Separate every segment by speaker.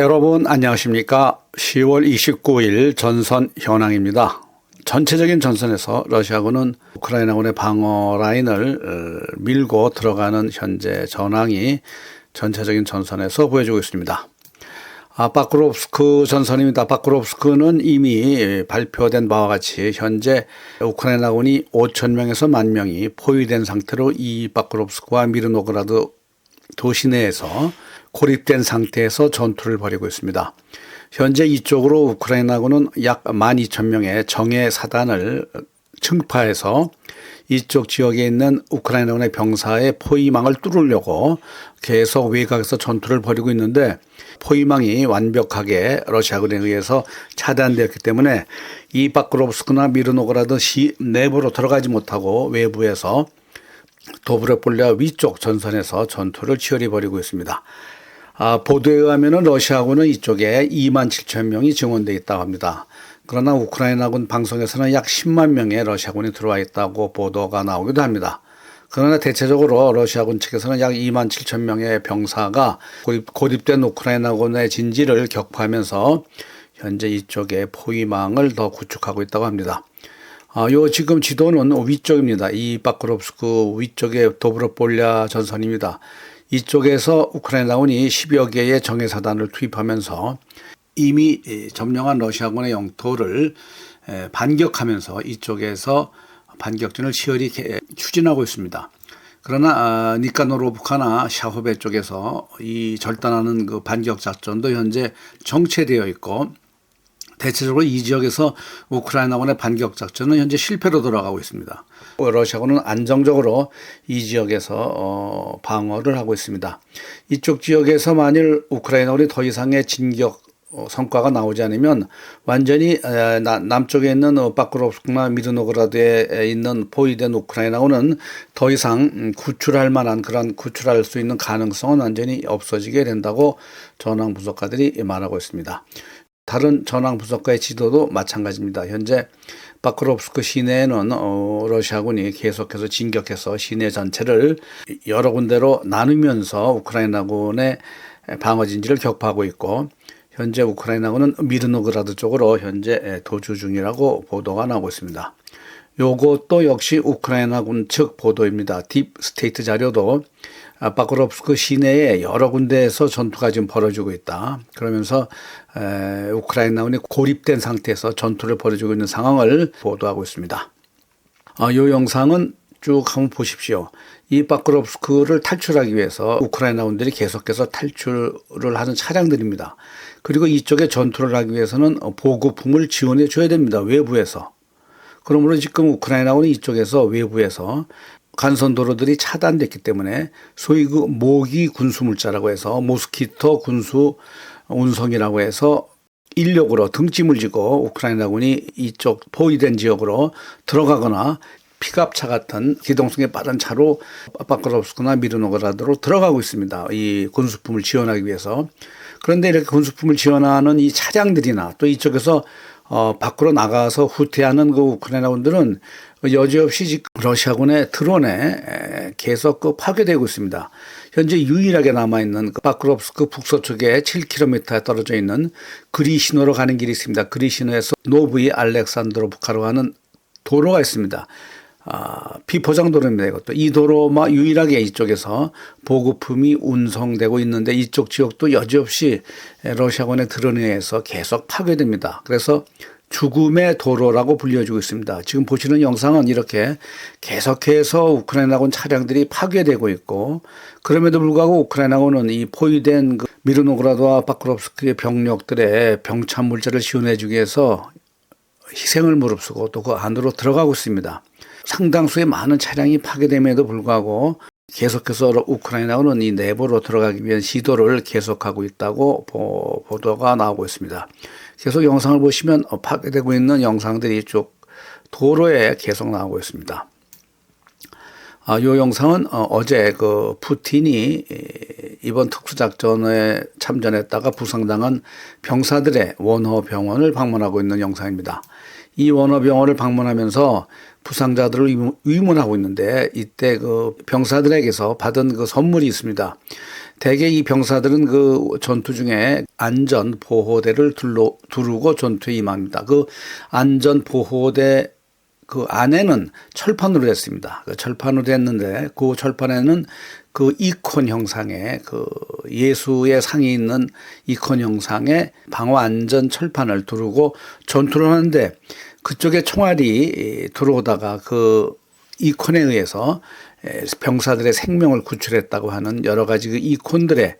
Speaker 1: 여러분 안녕하십니까? 10월 29일 전선 현황입니다. 전체적인 전선에서 러시아군은 우크라이나군의 방어 라인을 어, 밀고 들어가는 현재 전황이 전체적인 전선에서 보여주고 있습니다. 아, 바크롭스크 전선입니다. 바크롭스크는 이미 발표된 바와 같이 현재 우크라이나군이 5천 명에서 만 명이 포위된 상태로 이 바크롭스크와 미르노그라드 도시 내에서 고립된 상태에서 전투를 벌이고 있습니다. 현재 이쪽으로 우크라이나군은 약 12,000명의 정예 사단을 증파해서 이쪽 지역에 있는 우크라이나군의 병사의 포위망을 뚫으려고 계속 외곽에서 전투를 벌이고 있는데 포위망이 완벽하게 러시아군에 의해서 차단되었기 때문에 이 바크롭스크나 미르노그라드 시 내부로 들어가지 못하고 외부에서 도브레폴리아 위쪽 전선에서 전투를 치열히 벌이고 있습니다. 아, 보도에 의하면 러시아군은 이쪽에 2만 7천 명이 증원돼 있다고 합니다. 그러나 우크라이나군 방송에서는 약 10만 명의 러시아군이 들어와 있다고 보도가 나오기도 합니다. 그러나 대체적으로 러시아군 측에서는 약 2만 7천 명의 병사가 고립, 된 우크라이나군의 진지를 격파하면서 현재 이쪽에 포위망을 더 구축하고 있다고 합니다. 아, 요 지금 지도는 위쪽입니다. 이 바크롭스크 위쪽에 도브로폴리아 전선입니다. 이쪽에서 우크라이나군이 10여 개의 정예사단을 투입하면서 이미 점령한 러시아군의 영토를 반격하면서 이쪽에서 반격전을 치열히 추진하고 있습니다. 그러나 아, 니카노로브카나 샤호베 쪽에서 이 절단하는 그 반격 작전도 현재 정체되어 있고 대체적으로 이 지역에서 우크라이나군의 반격 작전은 현재 실패로 돌아가고 있습니다. 러시아군은 안정적으로 이 지역에서 어, 방어를 하고 있습니다. 이쪽 지역에서 만일 우크라이나군이 더 이상의 진격 어, 성과가 나오지 않으면 완전히 남쪽에 있는 바크롭스크나 미르노그라드에 있는 포위된 우크라이나군은 더 이상 음, 구출할 만한 그런 구출할 수 있는 가능성은 완전히 없어지게 된다고 전황 분석가들이 말하고 있습니다. 다른 전황 분석가의 지도도 마찬가지입니다. 현재 바크롭스크 시내에는 어, 러시아군이 계속해서 진격해서 시내 전체를 여러 군데로 나누면서 우크라이나군의 방어 진지를 격파하고 있고 현재 우크라이나군은 미르노그라드 쪽으로 현재 도주 중이라고 보도가 나오고 있습니다. 요것도 역시 우크라이나군 측 보도입니다. 딥 스테이트 자료도 바크롭스크 시내에 여러 군데에서 전투가 지금 벌어지고 있다. 그러면서 에, 우크라이나군이 고립된 상태에서 전투를 벌여주고 있는 상황을 보도하고 있습니다. 아, 이 영상은 쭉 한번 보십시오. 이 바크롭스크를 탈출하기 위해서 우크라이나군들이 계속해서 탈출을 하는 차량들입니다. 그리고 이쪽에 전투를 하기 위해서는 보급품을 지원해 줘야 됩니다. 외부에서. 그러므로 지금 우크라이나군이 이쪽에서 외부에서 간선 도로들이 차단됐기 때문에 소위 그 모기 군수 물자라고 해서 모스키토 군수 운송이라고 해서 인력으로 등짐을 지고 우크라이나군이 이쪽 포위된 지역으로 들어가거나 픽업차 같은 기동성이 빠른 차로 바크롭스크나 미르노그라드로 들어가고 있습니다. 이 군수품을 지원하기 위해서. 그런데 이렇게 군수품을 지원하는 이 차량들이나 또 이쪽에서 어, 밖으로 나가서 후퇴하는 그 우크라이나군들은 여지없이 러시아군의 드론에 계속 그 파괴되고 있습니다. 현재 유일하게 남아있는 그 바크롭스크 북서쪽에 7km 떨어져 있는 그리시노로 가는 길이 있습니다. 그리시노에서 노브이 알렉산드로브카로 가는 도로가 있습니다. 아, 비포장도로입니다. 이것도 이 도로만 유일하게 이쪽에서 보급품이 운송되고 있는데 이쪽 지역도 여지없이 러시아군의 의해서 계속 파괴됩니다. 그래서 죽음의 도로라고 불려지고 있습니다. 지금 보시는 영상은 이렇게 계속해서 우크라이나군 차량들이 파괴되고 있고 그럼에도 불구하고 우크라이나군은 이 포위된 그 미르노그라드와 바크롭스크의 병력들의 병참 물자를 지원해주기 위해서 희생을 무릅쓰고 또 그 안으로 들어가고 있습니다. 상당수의 많은 차량이 파괴됨에도 불구하고 계속해서 우크라이나군은 이 내부로 들어가기 위한 시도를 계속하고 있다고 보도가 나오고 있습니다. 계속 영상을 보시면 어, 파괴되고 있는 영상들이 쭉 도로에 계속 나오고 있습니다. 아, 이 영상은 어, 제그 푸틴이 이번 특수작전에 참전했다가 부상당한 병사들의 원호 병원을 방문하고 있는 영상입니다. 이 원호 병원을 방문하면서 부상자들을 위문하고 있는데 이때 그 병사들에게서 받은 그 선물이 있습니다. 대개 이 병사들은 그 전투 중에 안전 보호대를 둘러, 두르고 전투에 임합니다. 그 안전 보호대 그 안에는 철판으로 됐습니다. 그 철판으로 됐는데 그 철판에는 그 이콘 형상의 그 예수의 상이 있는 이콘 형상의 방어 안전 철판을 두르고 전투를 하는데 그쪽에 총알이 들어오다가 그 이콘에 의해서 병사들의 생명을 구출했다고 하는 여러 가지 그 이콘들의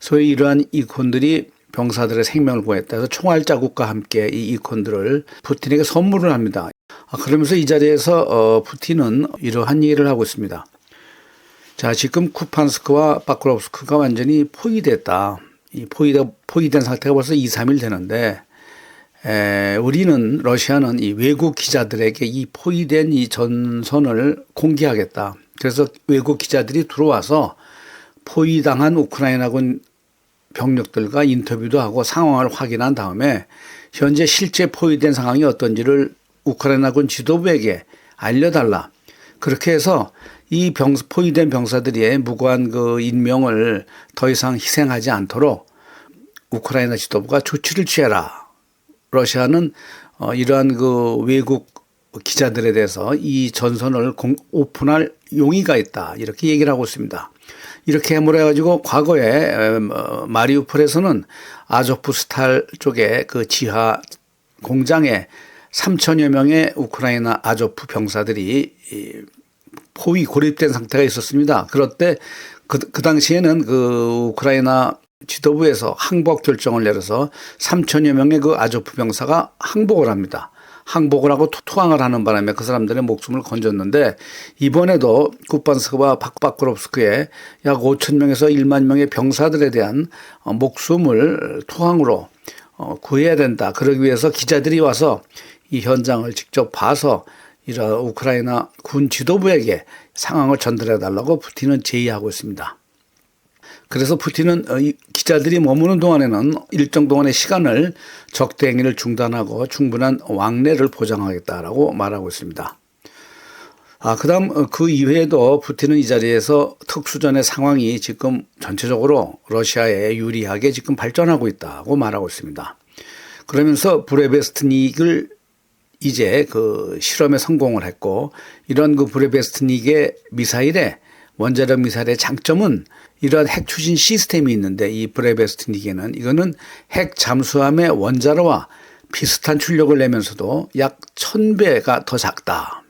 Speaker 1: 소위 이러한 이콘들이 병사들의 생명을 구했다 해서 총알 자국과 함께 이 이콘들을 푸틴에게 선물을 합니다. 아, 그러면서 이 자리에서 어, 푸틴은 이러한 얘기를 하고 있습니다. 자, 지금 쿠판스크와 바크롭스크가 완전히 포위됐다. 이 포위된, 포위된 상태가 벌써 2, 3일 되는데, 에, 우리는, 러시아는 이 외국 기자들에게 이 포위된 이 전선을 공개하겠다. 그래서 외국 기자들이 들어와서 포위당한 우크라이나군 병력들과 인터뷰도 하고 상황을 확인한 다음에 현재 실제 포위된 상황이 어떤지를 우크라이나군 지도부에게 알려달라. 그렇게 해서 이 병, 포위된 병사들의 무고한 그 인명을 더 이상 희생하지 않도록 우크라이나 지도부가 조치를 취해라. 러시아는 어, 이러한 그 외국 기자들에 대해서 이 전선을 공, 오픈할 용의가 있다. 이렇게 얘기를 하고 있습니다. 이렇게 해물 해가지고 과거에 어, 마리우폴에서는 아조프스탈 쪽에 그 지하 공장에 3천여 명의 우크라이나 아조프 병사들이 포위 고립된 상태가 있었습니다. 그럴 때 그, 그 당시에는 그 우크라이나 지도부에서 항복 결정을 내려서 3천여 명의 그 아조프 병사가 항복을 합니다. 항복을 하고 투항을 하는 바람에 그 사람들의 목숨을 건졌는데 이번에도 쿠판스크와 박바크롭스크에 약 5천 명에서 1만 명의 병사들에 대한 어, 목숨을 투항으로 어, 구해야 된다. 그러기 위해서 기자들이 와서 이 현장을 직접 봐서 이런 우크라이나 군 지도부에게 상황을 전달해 달라고 푸틴은 제의하고 있습니다. 그래서 푸틴은 어, 기자들이 머무는 동안에는 일정 동안의 시간을 적대 행위를 중단하고 충분한 왕래를 보장하겠다라고 말하고 있습니다. 아, 그 다음 어, 그 이외에도 푸틴은 이 자리에서 특수전의 상황이 지금 전체적으로 러시아에 유리하게 지금 발전하고 있다고 말하고 있습니다. 그러면서 브레베스트닉을 이제 그 실험에 성공을 했고 이런 그 브레베스트닉의 미사일에 원자력 미사일의 장점은 이러한 핵 추진 시스템이 있는데 이 브레베스트닉에는 이거는 핵 잠수함의 원자로와 비슷한 출력을 내면서도 약 1000배가 더 작다.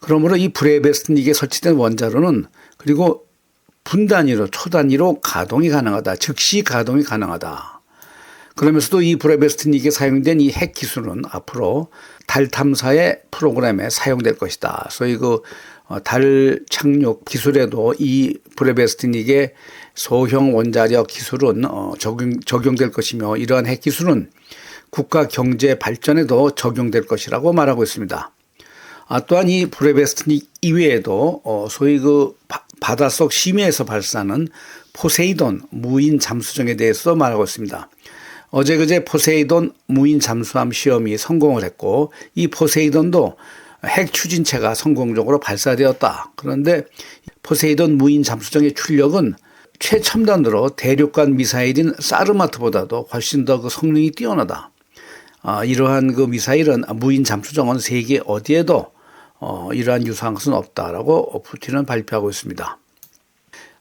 Speaker 1: 그러므로 이 브레베스트닉에 설치된 원자로는 그리고 분단위로 초단위로 가동이 가능하다. 즉시 가동이 가능하다. 그러면서도 이 브레베스트닉에 사용된 이 핵 기술은 앞으로 달 탐사의 프로그램에 사용될 것이다. 소위 그 달 어, 착륙 기술에도 이 브레베스트닉의 소형 원자력 기술은 어, 적용, 적용될 것이며 이러한 핵 기술은 국가 경제 발전에도 적용될 것이라고 말하고 있습니다. 아, 또한 이 브레베스트닉 이외에도 어, 소위 그 바닷속 심해에서 발사하는 포세이돈 무인 잠수정에 대해서 말하고 있습니다. 어제 그제 포세이돈 무인 잠수함 시험이 성공을 했고 이 포세이돈도 핵 추진체가 성공적으로 발사되었다. 그런데 포세이돈 무인 잠수정의 출력은 최첨단으로 대륙간 미사일인 사르마트보다도 훨씬 더 그 성능이 뛰어나다. 아, 이러한 그 미사일은 무인 잠수정은 세계 어디에도 어, 이러한 유사한 것은 없다라고 푸틴은 발표하고 있습니다.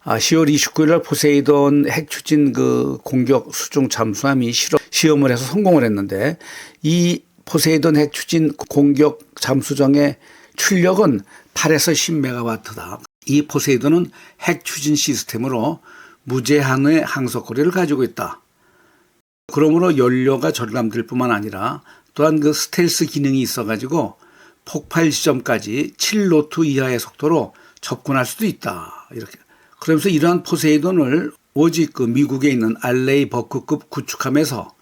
Speaker 1: 10월 아, 29일 날 포세이돈 핵 추진 그 공격 수중 잠수함이 시험을 해서 성공을 했는데 이 포세이돈 핵 추진 공격 잠수정의 출력은 8에서 10메가와트다. 이 포세이돈은 핵 추진 시스템으로 무제한의 항속 거리를 가지고 있다. 그러므로 연료가 절감될 뿐만 아니라 또한 그 스텔스 기능이 있어가지고 폭발 지점까지 7노트 이하의 속도로 접근할 수도 있다. 이렇게 그러면서 이러한 포세이돈을 오직 그 미국에 있는 알레이 버크급 구축함에서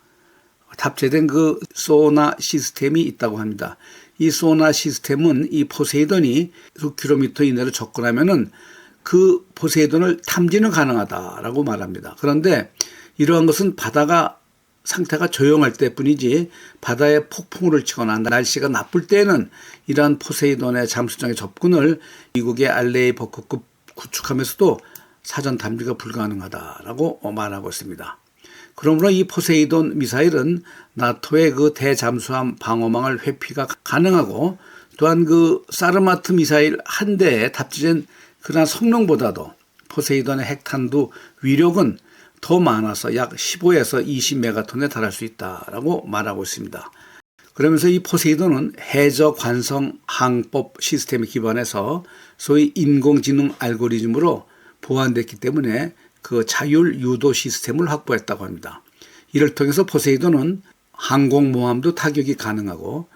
Speaker 1: 탑재된 그 소나 시스템이 있다고 합니다. 이 소나 시스템은 이 포세이돈이 수킬로미터 이내로 접근하면은 그 포세이돈을 탐지는 가능하다라고 말합니다. 그런데 이러한 것은 바다가 상태가 조용할 때뿐이지 바다에 폭풍우를 치거나 날씨가 나쁠 때는 이러한 포세이돈의 잠수정의 접근을 미국의 알레이 버크급 구축하면서도 사전 탐지가 불가능하다라고 말하고 있습니다. 그러므로 이 포세이돈 미사일은 나토의 그 대잠수함 방어망을 회피가 가능하고 또한 그 사르마트 미사일 한 대에 탑재된 그러한 성능보다도 포세이돈의 핵탄두 위력은 더 많아서 약 15에서 20메가톤에 달할 수 있다라고 말하고 있습니다. 그러면서 이 포세이돈은 해저 관성 항법 시스템에 기반해서 소위 인공지능 알고리즘으로 보완됐기 때문에 그 자율 유도 시스템을 확보했다고 합니다. 이를 통해서 포세이돈은 항공모함도 타격이 가능하고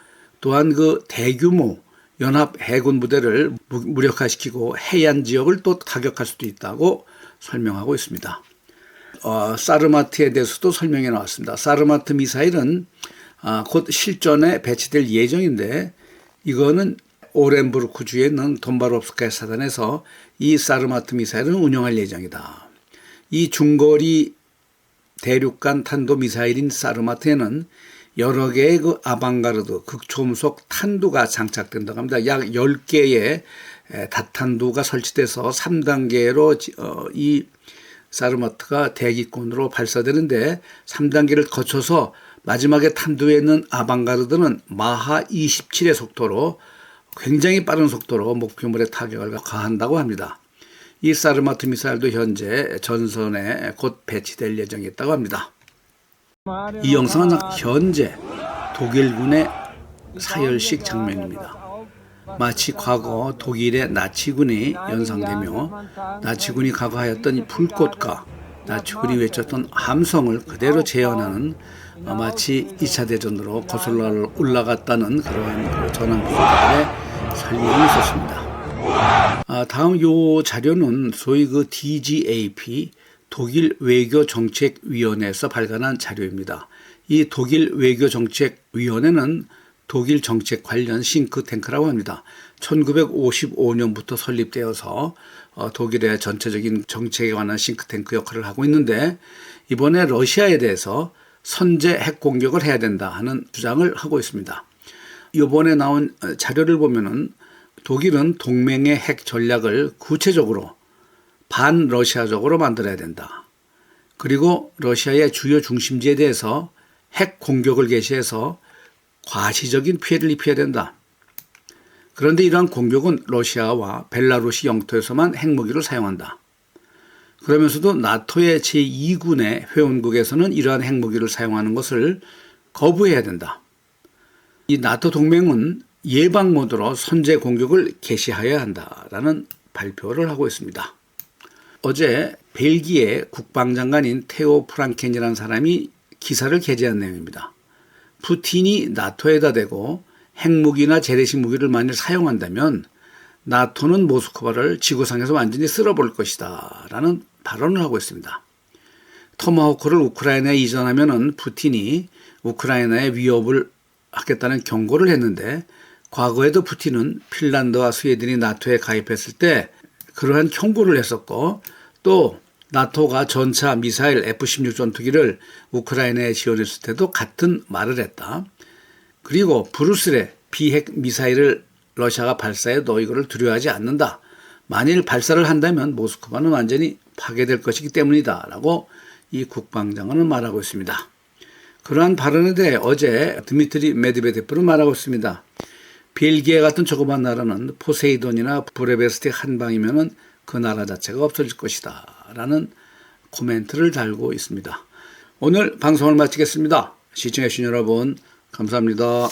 Speaker 1: 또한 그 대규모 연합 해군 부대를 무- 무력화시키고 해안 지역을 또 타격할 수도 있다고 설명하고 있습니다. 어, 사르마트에 대해서도 설명이 나왔습니다. 사르마트 미사일은 아, 곧 실전에 배치될 예정인데 이거는 오렌부르크 주에 있는 돈바롭스카야 사단에서 이 사르마트 미사일은 운영할 예정이다. 이 중거리 대륙간 탄도 미사일인 사르마트에는 여러 개의 그 아방가르드 극초음속 탄두가 장착된다고 합니다. 약 10개의 다탄두가 설치돼서 3단계로 어, 이 사르마트가 대기권으로 발사되는데 3단계를 거쳐서 마지막에 탄두에 있는 아방가르드는 마하 27의 속도로 굉장히 빠른 속도로 목표물에 타격을 가한다고 합니다. 이 사르마트 미사일도 현재 전선에 곧 배치될 예정이었다고 합니다. 이 영상은 현재 독일군의 사열식 장면입니다. 마치 과거 독일의 나치군이 연상되며 나치군이 과거하였던 이 불꽃과 나치군이 외쳤던 함성을 그대로 재현하는 어, 마치 2차 대전으로 거슬러 올라갔다는 그러한 그 전황부들의 설명이 있었습니다. 아, 다음 요 자료는 소위 그 DGAP 독일 외교정책위원회에서 발간한 자료입니다. 이 독일 외교정책위원회는 독일 정책 관련 싱크탱크라고 합니다. 1955년부터 설립되어서 어, 독일의 전체적인 정책에 관한 싱크탱크 역할을 하고 있는데 이번에 러시아에 대해서 선제 핵 공격을 해야 된다 하는 주장을 하고 있습니다. 이번에 나온 어, 자료를 보면은 독일은 동맹의 핵 전략을 구체적으로 반러시아적으로 만들어야 된다. 그리고 러시아의 주요 중심지에 대해서 핵 공격을 개시해서 과시적인 피해를 입혀야 된다. 그런데 이러한 공격은 러시아와 벨라루시 영토에서만 핵무기를 사용한다. 그러면서도 나토의 제2군의 회원국에서는 이러한 핵무기를 사용하는 것을 거부해야 된다. 이 나토 동맹은 예방 모드로 선제 공격을 개시하여야 한다라는 발표를 하고 있습니다. 어제 벨기에 국방장관인 테오 프랑켄이라는 사람이 기사를 게재한 내용입니다. 푸틴이 나토에다 대고 핵무기나 재래식 무기를 만일 사용한다면 나토는 모스크바를 지구상에서 완전히 쓸어볼 것이다. 라는 발언을 하고 있습니다. 토마호크를 우크라이나에 이전하면은 푸틴이 우크라이나의 위협을 하겠다는 경고를 했는데 과거에도 푸틴은 핀란드와 스웨덴이 나토에 가입했을 때 그러한 경고를 했었고 또 나토가 전차 미사일 F-16 전투기를 우크라이나에 지원했을 때도 같은 말을 했다. 그리고 브루스레 비핵 미사일을 러시아가 발사해도 이거를 두려워하지 않는다. 만일 발사를 한다면 모스크바는 완전히 파괴될 것이기 때문이다. 라고 이 국방장관은 말하고 있습니다. 그러한 발언에 대해 어제 드미트리 메드베데프는 말하고 있습니다. 벨기에 같은 조그만 나라는 포세이돈이나 브레베스틱 한 방이면은 그 나라 자체가 없어질 것이다. 라는 코멘트를 달고 있습니다. 오늘 방송을 마치겠습니다. 시청해주신 여러분, 감사합니다.